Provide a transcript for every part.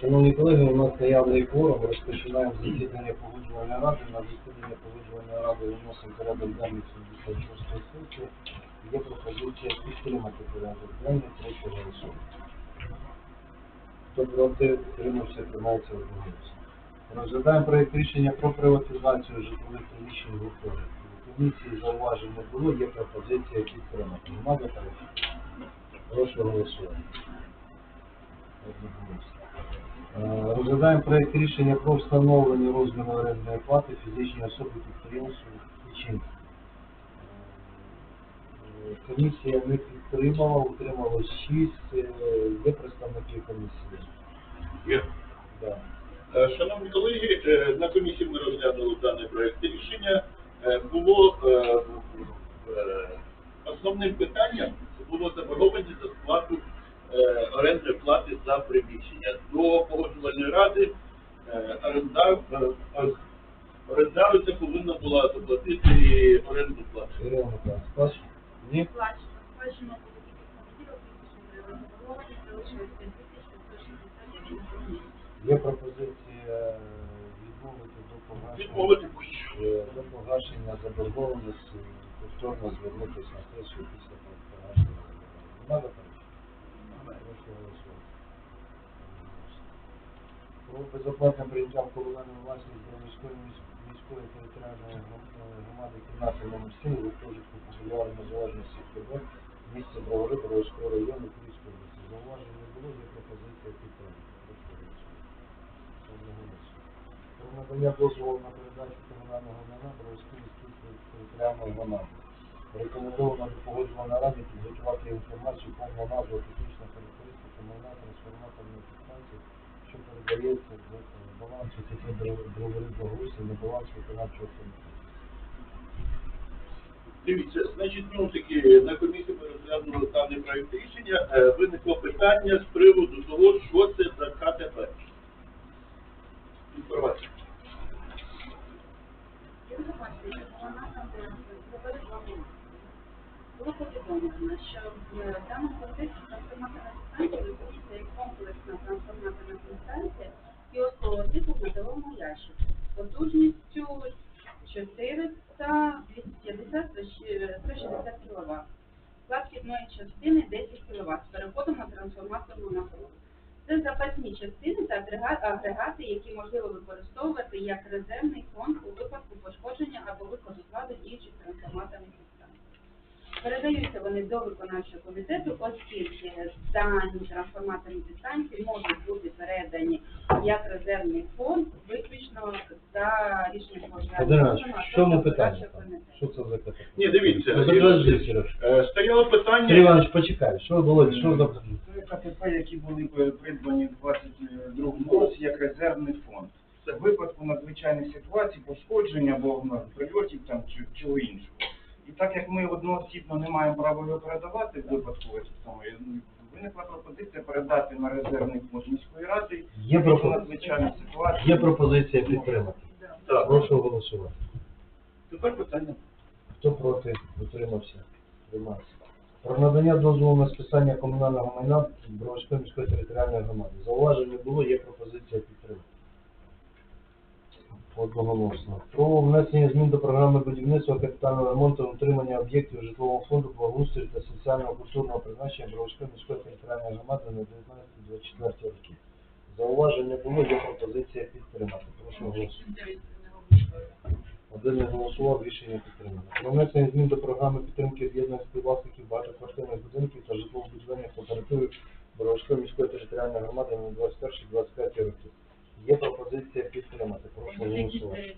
Шановні колеги, у нас наявний форум, розпочинаємо засідання погоджувальної ради. На засідання погоджувальної ради виносимо порядок денний 76 сесії. Є пропозиція підтримати порядок денний третього голосування. Хто проти, утримався, тримається одноголосно. Розглядаємо проєкт рішення про приватизацію житлових приміщень в гуртожитку. У комісії зауважень не було, є пропозиція підтримати. Нема заперечень? Прошу голосувати. Е, Розглядаємо проєкт рішення про встановлення розміру орендної плати фізичній особі підприємству Печінки. Е, Комісія не підтримала, утрималось 6, є представники комісії. Є. Да. Шановні колеги, е, на комісії ми розглянули даний проект рішення. Е, Було е, основним питанням було заборгованість за сплату орендної плати за приміщення. До погоджувальної ради е, орендар, е, е, повинна була заплатити орендну плату. Ні? Сплачено. Сплачено було тільки в понеділок, тисячу гривень. Заборгованість залишилось 5 тисяч 169 гривень. Є пропозиція відмовити до погашення. Е, До погашення заборгованості повторно звернутися на сесію після погашення заборгованості. Нема заперечень? Прошу голосувати. Про безоплатне прийняття в комунальну власність до міської міської територіальної е, громади кімнати номер 7 у гуртожитку популярної незалежності ТБ місце Бровари району Київської області. Зауважень не було, є пропозиція підтримки. Про надання дозволу на передачу комунального майна Броварської міської територіальної громади. Рекомендовано до погоджувальної ради підготувати інформацію повну назву технічна характеристика майна трансформаторної підстанції, що передається з е, балансу ТК Бровари Благоусі на баланс виконавчого комітету. Дивіться, значить, ну таки на комісії ми розглянули даний проект рішення. Е, Виникло питання з приводу того, що це за КТП. Інформація. Інформація, вона там говорить вам. Було повідомлено, що в даному контексті трансформаторна станція як комплексна трансформаторна станція і основа типу в металовому ящику. Потужністю 400, 250, 160 кВт. Склад вхідної частини 10 кВт з переходом на трансформаторну напругу. Це запасні частини та агрега- агрегати, які можливо використовувати як резервний фонд у випадку Передаються вони до виконавчого комітету, оскільки дані трансформаторні підстанції можуть бути передані як резервний фонд виключно за рішенням Володимир питання? там? Що це за питання? Ні, дивіться, Ну, Подожди, Сереж. Е, Стояло Сергій питання. Іванович, почекай, що було, що за питання? Це КТП, які були е, придбані в 22 році як резервний фонд. В випадку надзвичайних ситуацій, пошкодження або ну, прильотів там чи чого іншого. І так як ми одноосібно не маємо права його передавати в випадку самої, ну, виникла пропозиція передати на резервний фонд міської ради Є пропозиція. надзвичайних ситуацій. Є пропозиція підтримати. Так. Прошу голосувати. Тепер питання. Хто проти? Утримався. Тримався. Про надання дозволу на списання комунального майна Броварської міської територіальної громади. Зауважень не було, є пропозиція підтримки. Одноголосно. Про внесення змін до програми будівництва капітального ремонту утримання об'єктів житлового фонду благоустрою та соціального культурного призначення Броварської міської територіальної громади на 19-24 роки. Зауважень не було, є пропозиція підтримати. Прошу голосувати. Один не голосував, рішення підтримано. Про внесення змін до програми підтримки об'єднаних співвласників багатоквартирних будинків та житлово-будівельних кооперативів Боровської міської територіальної громади на 21-25 роки. Є пропозиція підтримати. Прошу голосувати.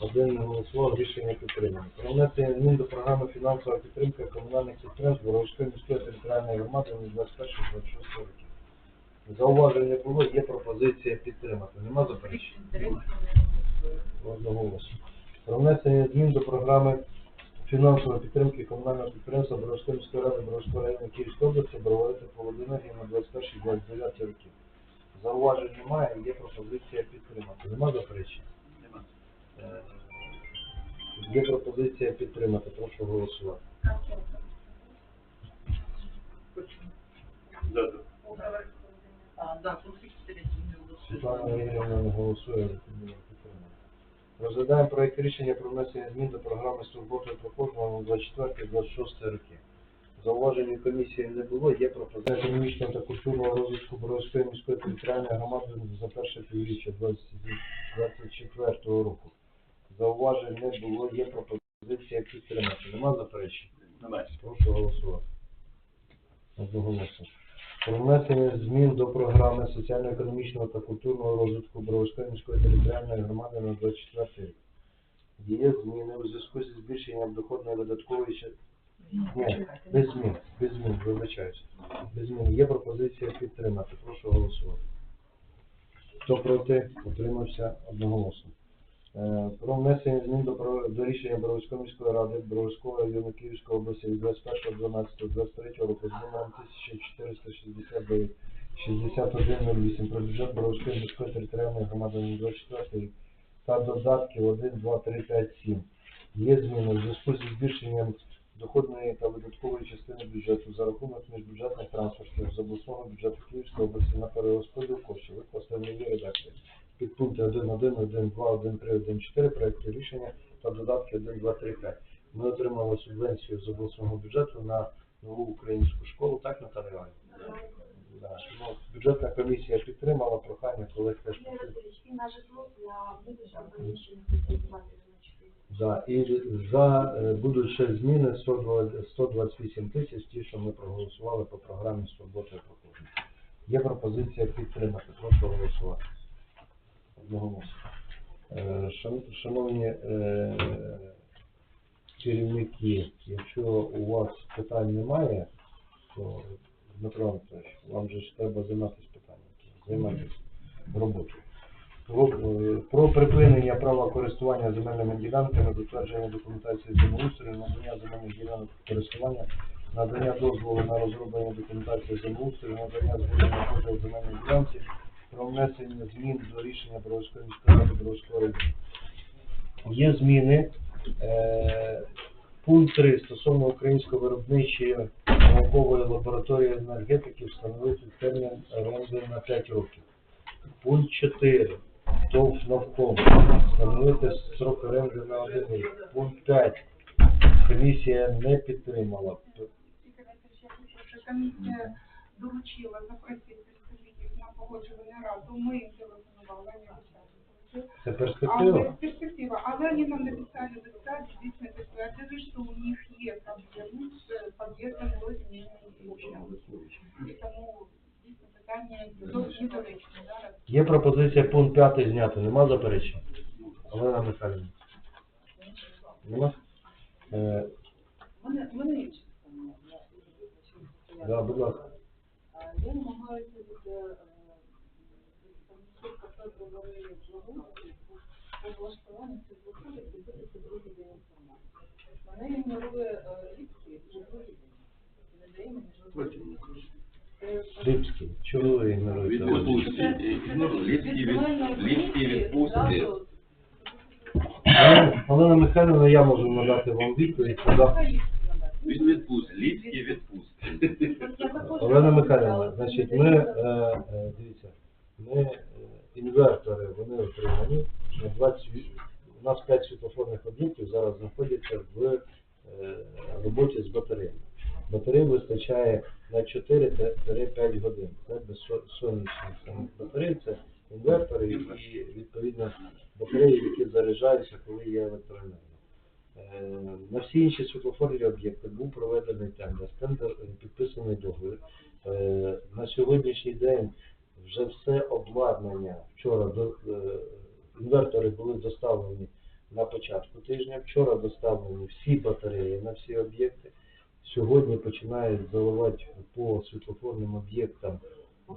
Один не голосував, рішення підтримано. Про внесення змін до програми фінансова підтримка комунальних підприємств Боровської міської територіальної громади на 21-26 роки. Зауважень не було, є пропозиція підтримати. Нема заперечень? Одноголосно. Про внесення змін до програми фінансової підтримки комунального підприємства Боровської міської ради Боровського району Київської області Бровари Тепловоденергії на 21-29 роки. Зауважень немає, є пропозиція підтримати. Нема заперечень? Нема. Е, Є пропозиція підтримати. Прошу голосувати. Да, да. да, пункт 4 зміни до Світлана Ігорівна не голосує, рекомендує підтримати. Розглядаємо проєкт рішення про внесення змін до програми «Свобода проходження на 24-26 роки. Зауважень комісії не було, є пропозиція економічного та культурного розвитку Боровської міської територіальної громади за перше півріччя 2024 року. Зауважень не було, є пропозиція підтримати. Нема заперечень? Немає. Прошу голосувати. Одноголосно. Про внесення змін до програми соціально-економічного та культурного розвитку Бровської міської територіальної громади на 24 рік. Є зміни у зв'язку зі збільшенням доходної видаткової. Ні, без змін, без змін, вибачаюся. Без змін. Є пропозиція підтримати. Прошу голосувати. Хто проти, утримався одноголосно. Е, Про внесення змін до, до рішення Боровської міської ради Боровського району Київської області від 21.12.23 року з номером 1469 6108 про бюджет Боровської міської територіальної громади на 24 рік та додатків 1, 2, 3, 5, 7. Є зміни у зв'язку зі збільшенням доходної та видаткової частини бюджету за рахунок міжбюджетних трансфертів з обласного бюджету Київської області на перерозподіл коштів викласти новій редакції. Підпункти 1.1, 1.2, 1.3, 1.4 проекту рішення та додатки 1, 2, 3, 5. Ми отримали субвенцію з обласного бюджету на нову українську школу, так, Наталія Іванівна? Да. Ну, бюджетна комісія підтримала прохання, колег теж підтримали. і на житло для видачі приміщення спеціалізації на 4. Да, і за е, будуть ще зміни 120 128 тисяч, ті, що ми проголосували по програмі «Свобода і проходження». Є пропозиція підтримати, прошу голосувати. Одноголосно. Е, Шановні е, керівники, якщо у вас питань немає, то Дмитро Анатолійович, вам же ж треба займатися питанням. Займайтесь роботою. Про, е, припинення права користування земельними ділянками, затвердження документації землеустрою, надання земельних ділянок користування, надання дозволу на розроблення документації землеустрою, надання згоди на поділ земельної ділянки, про внесення змін до рішення міської ради Бровського району. Є зміни. Е, пункт 3 стосовно української виробничої наукової лабораторії енергетики встановити термін оренди на 5 років. Пункт 4. ТОВ навколо. Встановити строк оренди на один рік. Пункт 5. Комісія не підтримала. Комісія доручила запросити представників на погоджувальну раду. Ми їм телефонували, вони розказували. Це Але перспектива? перспектива, але вони нам написали в дійсно підтвердили, що у них є проблеми з під'їздом до земельної. І тому дійсно питання зовсім недоречне зараз. Є пропозиція пункт 5 зняти. Нема заперечень? Олена Михайлівна. Нема? Е, Мене, мене інше питання. да, будь ласка. Я намагаюся від е, представників кафе говорили благоустрій по влаштуванню цих виходить і це другий день інформації. Мене ігнорує е, вже другий день. Не дає мені жодної Липський. Чого ви ігноруєте? Від- відпустки. Олена- Олена Михайлівна, я можу надати вам відповідь. Куди? Він відпустки. Ліпські відпустки. Олена Михайлівна, значить, ми, е, е, дивіться, ми е, інвертори, вони отримані, на 20, у нас 5 світлофорних об'єктів зараз знаходяться в е, роботі з батареями. Батарей вистачає на 4-5 годин. Це без сонячних самих батарей, це інвертори і відповідно батареї, які заряджаються, коли є електроенергія. Е, На всі інші світлофорні об'єкти був проведений тендер, тендер е, підписаний договір. Е, На сьогоднішній день вже все обладнання вчора до, інвертори були доставлені на початку тижня. Вчора доставлені всі батареї на всі об'єкти. Сьогодні починають заливати по світлофорним об'єктам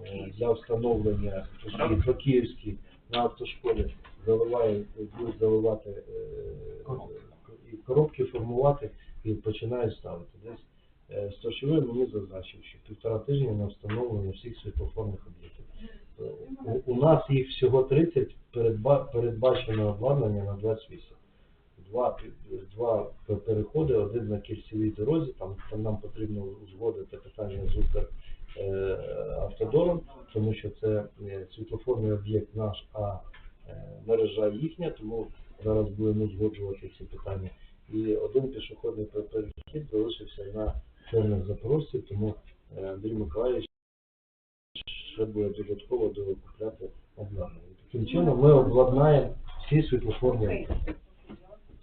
е, для встановлення по по Київській на автошколі заливають, будуть заливати е, і коробки формувати і починають ставити. Десь е, Сточовий мені зазначив, що півтора тижня на встановлення всіх світлофорних об'єктів. У, у нас їх всього 30, передба, передбачено обладнання на 28. Два, два переходи, один на кільцевій дорозі, там, там нам потрібно узгодити питання з е, автодором, тому що це е, світлофорний об'єкт наш, а е, мережа їхня, тому зараз будемо узгоджувати ці питання. І один пішохідний пер- перехід залишився на чорних запорожців, тому Андрій Миколаївич ще буде додатково докупляти обладнання. Таким чином ми обладнаємо всі світлофорні об'єкти.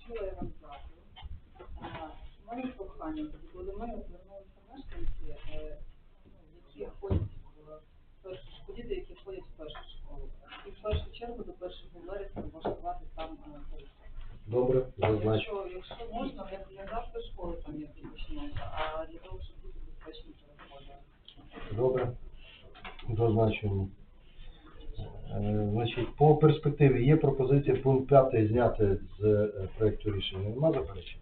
Чула я вам зразу. У мене прохання, коли ми звернулися мешканці, е, ну, які ходять в першу школу, діти, які ходять в першу школу. І в першу чергу до 1 вересня влаштувати там е, тарифи. Добре, зазначу. Якщо, якщо можна, не, не завтра школи там як почнуться, а для того, щоб бути безпечні переходи. Добре, зазначимо. Е, Значить, по перспективі є пункт 5 зняти з е, проекту рішення. Нема заперечень?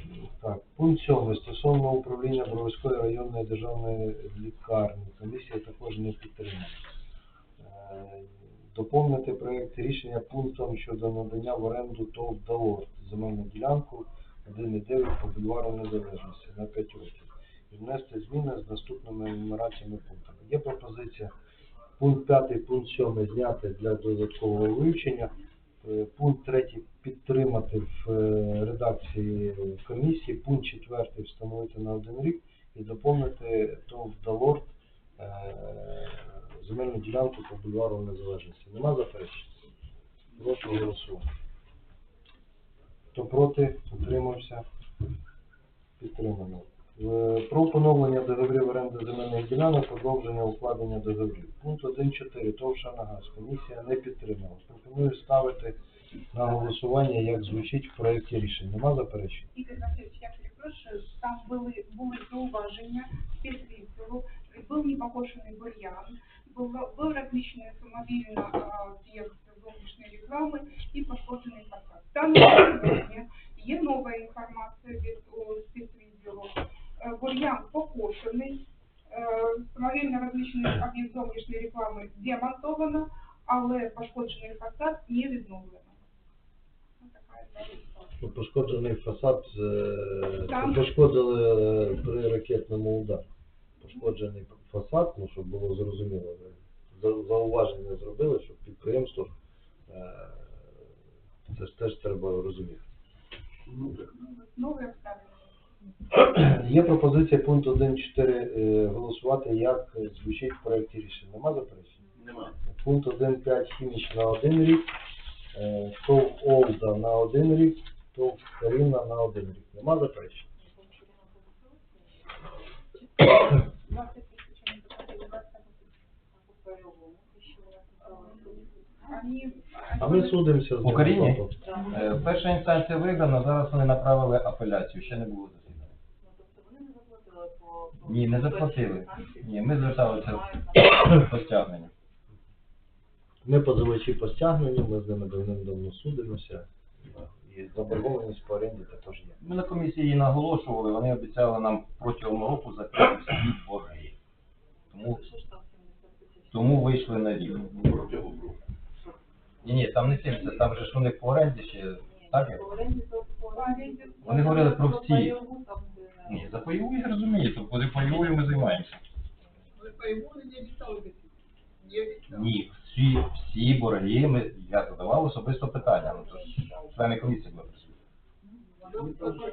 Е, Так, пункт 7 стосовно управління Броварської районної державної лікарні. Комісія також не підтримує. Е, Доповнити проект рішення пунктом щодо надання в оренду ТОВ «Далор» земельну ділянку 1,9 по бульвару Незалежності на 5 років і внести зміни з наступними нумераціями пунктами. Є пропозиція пункт 5, пункт 7 зняти для додаткового вивчення. Е, Пункт 3 підтримати в е, редакції комісії. Пункт 4 встановити на один рік і доповнити ТОВ «Далорд» е, земельну ділянку по бульвару Незалежності. Нема заперечень? Прошу голосувати. Хто проти, утримався, підтримано. Е, Про поновлення договорів оренди земельних ділянок, продовження укладення договорів. Пункт 1.4. Товша на газ. Комісія не підтримала. Пропоную ставити на голосування, як звучить в проєкті рішення. Нема заперечень? Ігор Васильович, я перепрошую, там були, були зауваження спецвідділу, був непокошений бур'ян, був, був розміщений самовільно а, об'єкт зовнішньої реклами і пошкоджений фасад. Там є нова інформація від спецвідділу. Е, Бур'ян покошений, е, самовільно розміщений об'єкт зовнішньої реклами демонтовано, але пошкоджений фасад не відновлено. Ну, Пошкоджений фасад е, Там. пошкодили е, при ракетному ударі. Пошкоджений фасад, ну щоб було зрозуміло, зауваження зробили, щоб підприємство е, це ж теж треба розуміти. Нові обставини. Є пропозиція пункт 1.4 е, голосувати, як звучить в проєкті рішення. Нема заперечень? Нема. Пункт 1.5 хіміч на один рік, е, ТОВ Олда на один рік, ТОВ Каріна на один рік. Нема заперечень? 20 тисяч не потрібно по пайовому, що вона сказала. Они, А ми судимося з. Е, Перша інстанція виграна, зараз вони направили апеляцію, ще не було засідання. Ну, тобто вони не заплатили по... по- Ні, не заплатили. Ні, ми зверталися по стягненню. Ми позивачі по стягненню, ми з ними давним-давно судимося. І заборгованість по оренді також є. Ми на комісії наголошували, вони обіцяли нам протягом року закрити всі борги. Тому, Що ж там 70 тисяч? тому вийшли на рівень. Ні, ні, там не 70, там же ж вони по оренді ще, так? як? Вони говорили про всі. Ні, за пайову я розумію, то буде пайовою ми займаємося. Ні, всі, всі борги, ми, я задавав особисто питання, ну то ж члени комісії були присутні. Сьогодні.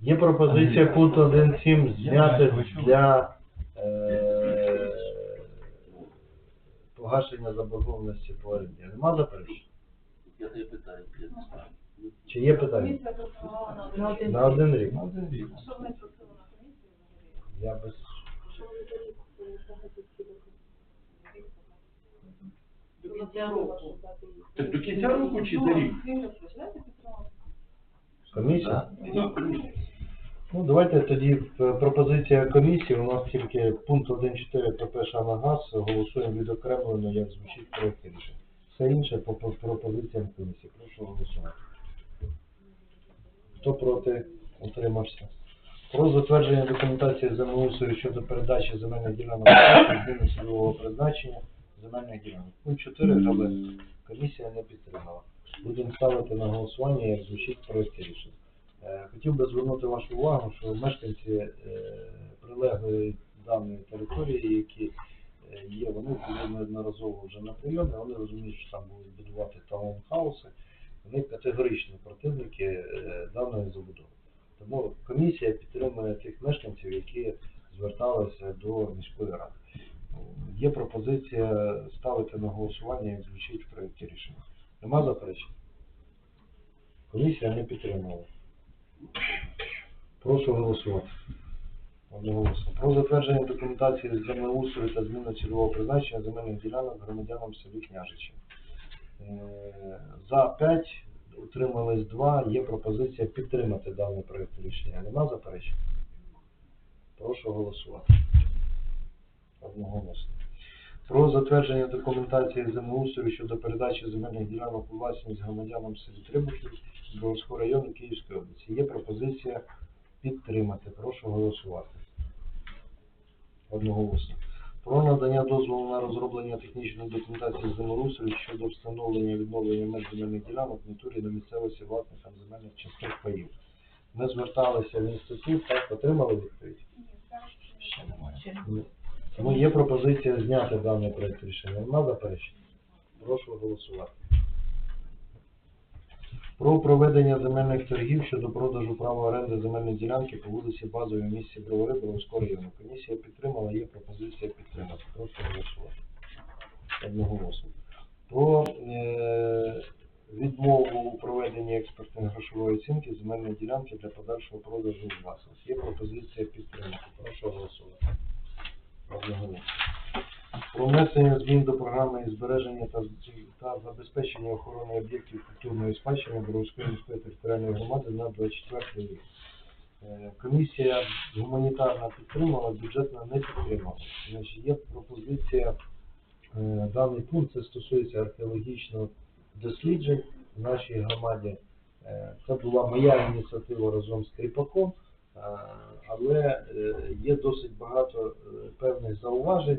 Є пропозиція пункт 1.7 зняти для е, погашення заборгованості по оренді. Нема заперечень? Я тебе питаю, я не знаю. Чи є питання? На один рік. Ну, один рік. Що вони просили на комісії? Я без... До кінця року. Так до кінця року чи за рік? Ну, підтримати. Комісія? Ну. Ну, давайте тоді е, пропозиція комісії. У нас тільки пункт 1.4 ПП «Шамагаз» голосуємо відокремлено, як звучить проєкт рішення. Все інше по по пропозиціям комісії. Прошу голосувати. Хто проти? Утримався. Про затвердження документації землеустрою щодо передачі земельних ділянок зміни цільового призначення земельних ділянок. Пункт 4 граби. Комісія не підтримала. Будемо ставити на голосування, як звучить проєкт рішення. Е, Хотів би звернути вашу увагу, що мешканці е, прилеглої даної території, які е, є, вони були неодноразово вже на прийомі, вони розуміють, що там будуть будувати таунхауси, вони категоричні противники е, даної забудови. Тому комісія підтримує тих мешканців, які зверталися до міської ради. Є пропозиція ставити на голосування, як звучить в проєкті рішення. Нема заперечень? Комісія не підтримала. Прошу голосувати. Одноголосно. Про затвердження документації з землеустрою та зміну цільового призначення земельних ділянок громадянам селі Княжичі. Е, За 5, утримались 2, є пропозиція підтримати даний проєкт рішення. Нема заперечень? Прошу голосувати. Одноголосно. Про затвердження документації землеустрою щодо передачі земельних ділянок у власність громадянам селі Трибухів Бровського району Київської області. Є пропозиція підтримати. Прошу голосувати. Одноголосно. Про надання дозволу на розроблення технічної документації землеустрою щодо встановлення і відновлення меж земельних ділянок в натурі на місцевості власникам земельних частин паїв. Ми зверталися в інститут, так, отримали відповідь? Ще немає. Ні. Тому є пропозиція зняти даний проєкт рішення. Нема заперечень? Прошу голосувати. Про проведення земельних торгів щодо продажу права оренди земельної ділянки по вулиці Базовій в місті Бровари Бровського району. Комісія підтримала, є пропозиція підтримати. Прошу голосувати. Одноголосно. Про е, відмову у проведенні експертної грошової оцінки земельної ділянки для подальшого продажу у власність. Є пропозиція підтримати. Прошу голосувати. Одноголосно. Про внесення змін до програми збереження та, та забезпечення охорони об'єктів культурної спадщини Боровської міської територіальної громади на 24 рік. Е, Комісія гуманітарна підтримала, бюджетна не підтримала. Значить, є пропозиція, е, даний пункт, це стосується археологічного досліджень в нашій громаді. Е, Це була моя ініціатива разом з Кріпаком, але є досить багато певних зауважень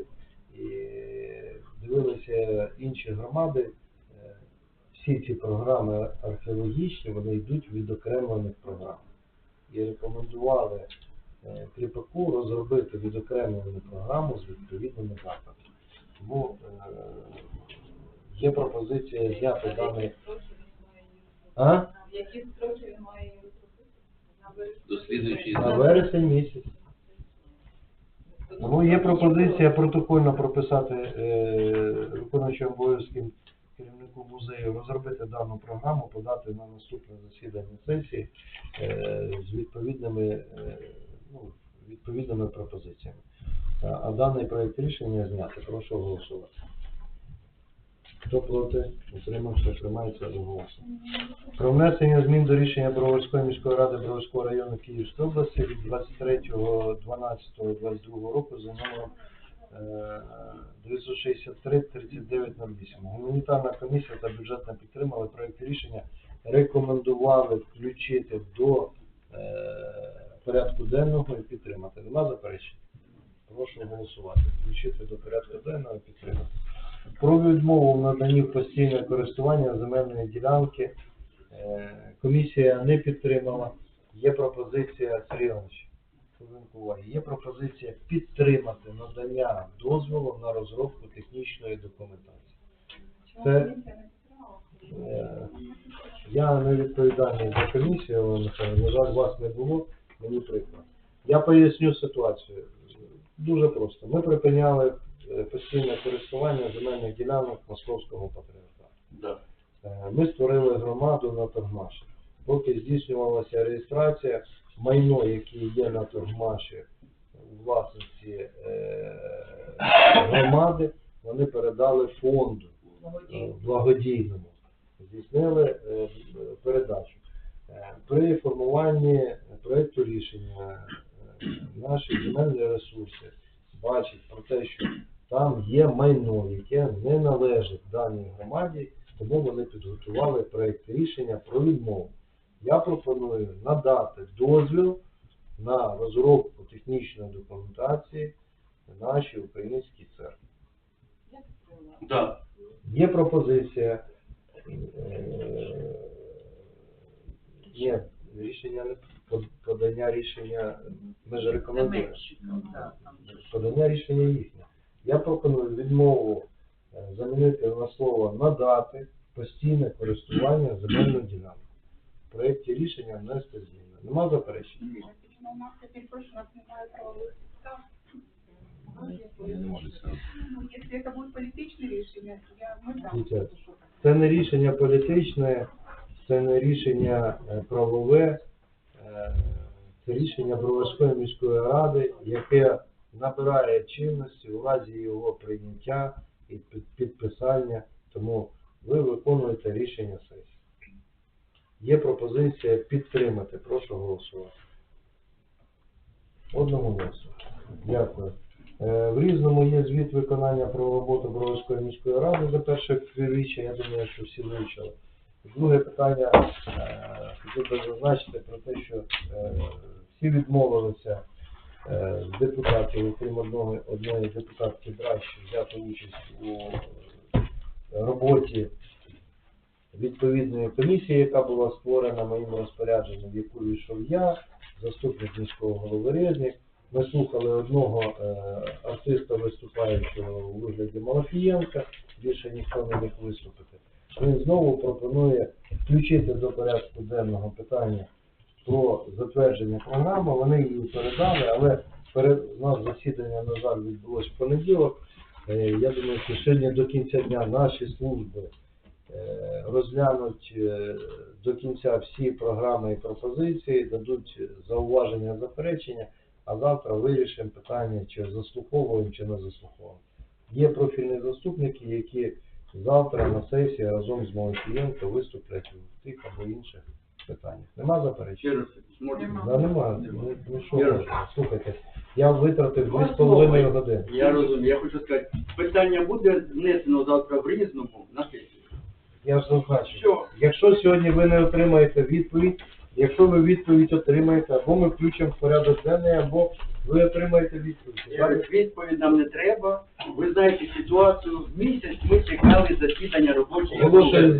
і дивилися інші громади. Е, Всі ці програми археологічні, вони йдуть від окремлених програм. І рекомендували е, Кріпаку розробити відокремлену програму з відповідними заходами. Тому е, є пропозиція зняти даний. А? Які строки він має На вересень місяць. Тому є пропозиція протокольно прописати е, виконуючим обов'язки керівнику музею, розробити дану програму, подати на наступне засідання сесії е, з відповідними, е, ну, відповідними пропозиціями. А даний проєкт рішення зняти. Прошу голосувати. Хто проти? Утримався, приймається одноголосно. Про внесення змін до рішення Броварської міської ради Броварського району Київської області від 23.12.22 року за номером е, 963-3908. Гуманітарна комісія та бюджетна підтримали проєкт рішення, рекомендували включити до е, порядку денного і підтримати. Нема заперечень? Прошу голосувати. Включити до порядку денного і підтримати. Про відмову в наданні постійне користування земельної ділянки е, комісія не підтримала. Є пропозиція Сергій Іванович, хвилинку уваги. Є пропозиція підтримати надання дозволу на розробку технічної документації. Це-? Е, Я не відповідальний за комісію, на жаль, вас не було, мені прикро. Я поясню ситуацію. Дуже просто. Ми припиняли постійне користування земельних ділянок Московського патріархату. Да. Е, Ми створили громаду на Торгмаші. Поки здійснювалася реєстрація, майно, яке є на Торгмаші у власності е, громади, вони передали фонду е, благодійному. Здійснили е, передачу. Е, При формуванні проєкту рішення е, наші земельні ресурси бачать про те, що там є майно, яке не належить даній громаді, тому вони підготували проєкт рішення про відмову. Я пропоную надати дозвіл на розробку технічної документації нашій українській церкві. Да. Є пропозиція. е, Ні, рішення не подання рішення, ми ж рекомендуємо. Подання рішення їхнє. Я пропоную відмову е, замінити на слово надати постійне користування земельною ділянкою. В проєкті рішення внести зміни. Нема заперечень? Ну, у нас, перепрошую, у нас немає правових підстав. Я це робити. Ну, если это будет политичное решение, то я, мы да. Це не рішення політичне, це не рішення е, правове, е, це рішення Броварської міської ради, яке набирає чинності у разі його прийняття і підписання, тому ви виконуєте рішення сесії. Є пропозиція підтримати, прошу голосувати. Одного голосу. Дякую. Е, В різному є звіт виконання про роботу Броварської міської ради за перше півріччя, я думаю, що всі вивчили. Друге питання, е, хотів би зазначити про те, що е, всі відмовилися депутатів, окрім одного, одної депутатки Дращі, взяти участь у е, роботі відповідної комісії, яка була створена моїм розпорядженням, в яку війшов я, заступник міського голови Резник. Ми слухали одного е, артиста виступаючого у вигляді Малафієнка, більше ніхто не міг виступити. Він знову пропонує включити до порядку денного питання про затвердження програми. Вони її передали, але перед нас засідання, на жаль, відбулось в понеділок. Е, Я думаю, що сьогодні до кінця дня наші служби е, розглянуть е, до кінця всі програми і пропозиції, дадуть зауваження, заперечення, а завтра вирішимо питання, чи заслуховуємо, чи не заслуховуємо. Є профільні заступники, які завтра на сесії разом з Малофієнко виступлять в тих або інших питаннях. Нема заперечень? Да, нема. Ну, ну що? Слухайте, я витратив дві з половиною години. Я розумію, я хочу сказати, питання буде внесено завтра в різному на сесію. Я ж зазначив. Що? Якщо сьогодні ви не отримаєте відповідь, якщо ви відповідь отримаєте, або ми включимо в порядок денний, або ви отримаєте відповідь. Я говорю, Відповідь нам не треба. Ви знаєте ситуацію. Місяць ми чекали засідання робочої групи. Оголошую